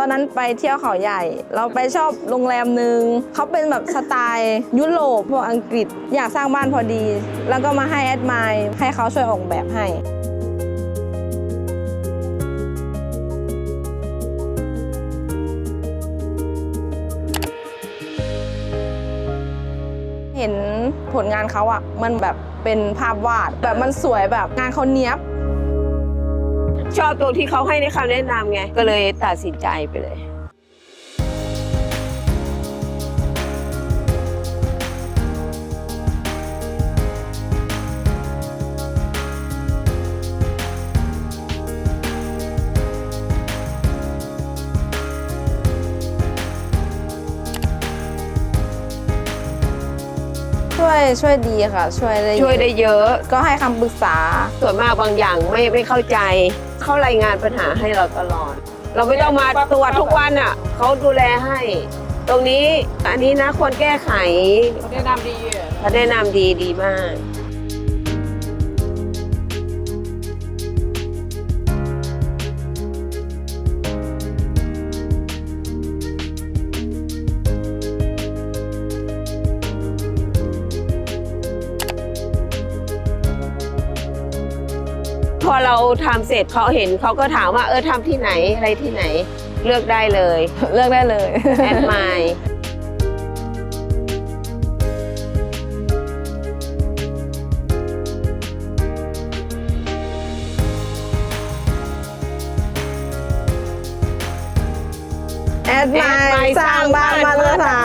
ตอนนั้นไปเที่ยวเขาใหญ่ เราไปชอบโรงแรมหนึ่งเขาเป็นแบบสไตล์ยุโรปพวกอังกฤษ อยากสร้างบ้านพอดี แล้วก็มาให้แอดมายให้เขาช่วยออกแบบให้เห็นผลงานเขาอะมันแบบเป็นภาพวาดแบบมันสวยแบบงานเขาเนี้ยบ ชอบตรงที่เขาให้ในคำแนะนำไง ก็เลยตัดสินใจไปเลย ช่วยช่วยดีค่ะ ช่วยได้ช่วยได้เยอะ ก็ให้คำปรึกษา ส่วนมากบางอย่างไม่ไม่เข้าใจ เขารายงานปัญหาให้เราตลอด เราไม่ต้องมาตรวจทุกวันอะเขาดูแลให้ ตรงนี้อันนี้นะควรแก้ไขแนะนำดีอะเขาแนะนำดีดีมาก อเราทำเสร็จเขาเห็นเขาก็ถามว่าเออทำที่ไหนอะไรที่ไหนเลือกได้เลย เลือกได้เลยแอดไมล์แอดไลน์สร้างบ้านมาตรฐา